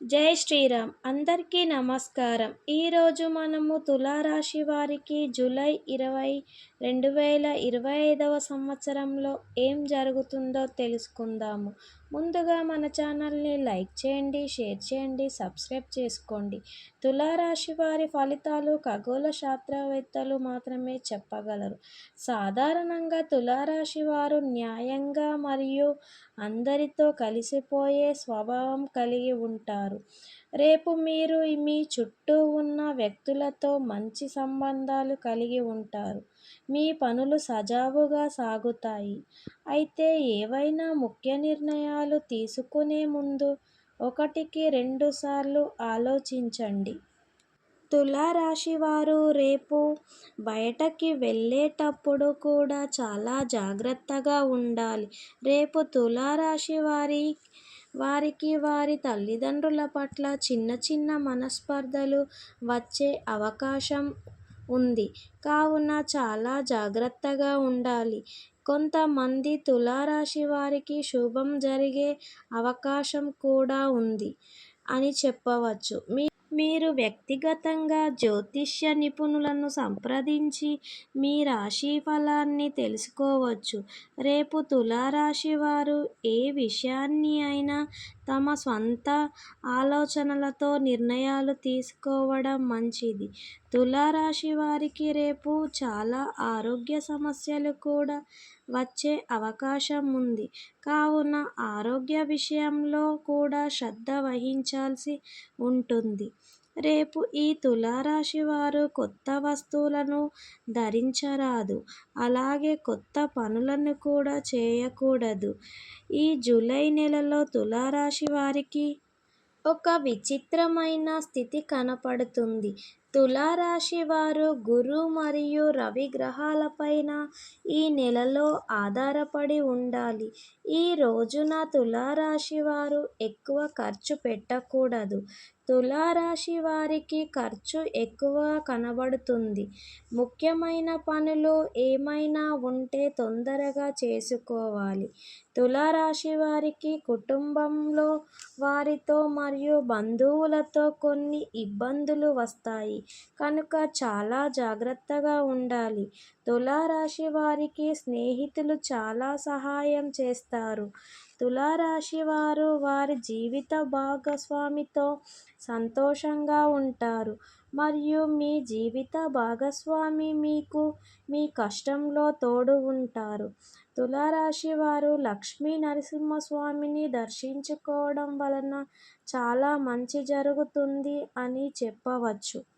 జై శ్రీరామ్. అందరికీ నమస్కారం. ఈరోజు మనము తులారాశి వారికి జూలై ఇరవై రెండు వేల ఇరవై ఐదవ సంవత్సరంలో ఏం జరుగుతుందో తెలుసుకుందాము. ముందుగా మన ఛానల్ని లైక్ చేయండి షేర్ చేయండి సబ్స్క్రైబ్ చేసుకోండి. తులారాశి వారి ఫలితాలు ఖగోళ శాస్త్రవేత్తలు మాత్రమే చెప్పగలరు. సాధారణంగా తులారాశి వారు న్యాయంగా మరియు అందరితో కలిసిపోయే స్వభావం కలిగి ఉంటారు. రేపు మీరు మీ చుట్టూ ఉన్న వ్యక్తులతో మంచి సంబంధాలు కలిగి ఉంటారు. మీ పనులు సజావుగా సాగుతాయి. అయితే ఏవైనా ముఖ్య నిర్ణయాలు తీసుకునే ముందు ఒకటికి రెండు సార్లు ఆలోచించండి. తులారాశి వారు రేపు బయటకి వెళ్ళేటప్పుడు కూడా చాలా జాగ్రత్తగా ఉండాలి. రేపు తులారాశి వారి వారికి వారి తల్లిదండ్రుల పట్ల చిన్న చిన్న మనస్పర్ధలు వచ్చే అవకాశం ఉంది. కావున చాలా జాగ్రత్తగా ఉండాలి. కొంతమంది తులారాశి వారికి శుభం జరిగే అవకాశం కూడా ఉంది అని చెప్పవచ్చు. మీ మీరు వ్యక్తిగతంగా జ్యోతిష్య నిపుణులను సంప్రదించి మీ రాశి ఫలాన్ని తెలుసుకోవచ్చు. రేపు తులారాశి వారు ఏ విషయాన్ని అయినా తమ సొంత ఆలోచనలతో నిర్ణయాలు తీసుకోవడం మంచిది. తులారాశి వారికి రేపు చాలా ఆరోగ్య సమస్యలు కూడా వచ్చే అవకాశం ఉంది. కావున ఆరోగ్య విషయంలో కూడా శ్రద్ధ వహించాల్సి ఉంటుంది. రేపు ఈ తులారాశి వారు కొత్త వస్తువులను ధరించరాదు. అలాగే కొత్త పనులను కూడా చేయకూడదు. ఈ జూలై నెలలో తులారాశి వారికి ఒక విచిత్రమైన స్థితి కనపడుతుంది. తులారాశి వారు గురు మరియు రవి గ్రహాలపైన ఈ నెలలో ఆధారపడి ఉండాలి. ఈ రోజున తులారాశి వారు ఎక్కువ ఖర్చు పెట్టకూడదు. తులారాశి వారికి ఖర్చు ఎక్కువ కనబడుతుంది. ముఖ్యమైన పనులు ఏమైనా ఉంటే తొందరగా చేసుకోవాలి. తులారాశి వారికి కుటుంబంలో వారితో మరియు బంధువులతో కొన్ని ఇబ్బందులు వస్తాయి. కనుక చాలా జాగ్రత్తగా ఉండాలి. తులారాశి వారికి స్నేహితులు చాలా సహాయం చేస్తారు. తులారాశి వారు వారి జీవిత భాగస్వామితో సంతోషంగా ఉంటారు. మరియు మీ జీవిత భాగస్వామి మీకు మీ కష్టంలో తోడు ఉంటారు. తులారాశి వారు లక్ష్మీ నరసింహస్వామిని దర్శించుకోవడం వలన చాలా మంచి జరుగుతుంది అని చెప్పవచ్చు.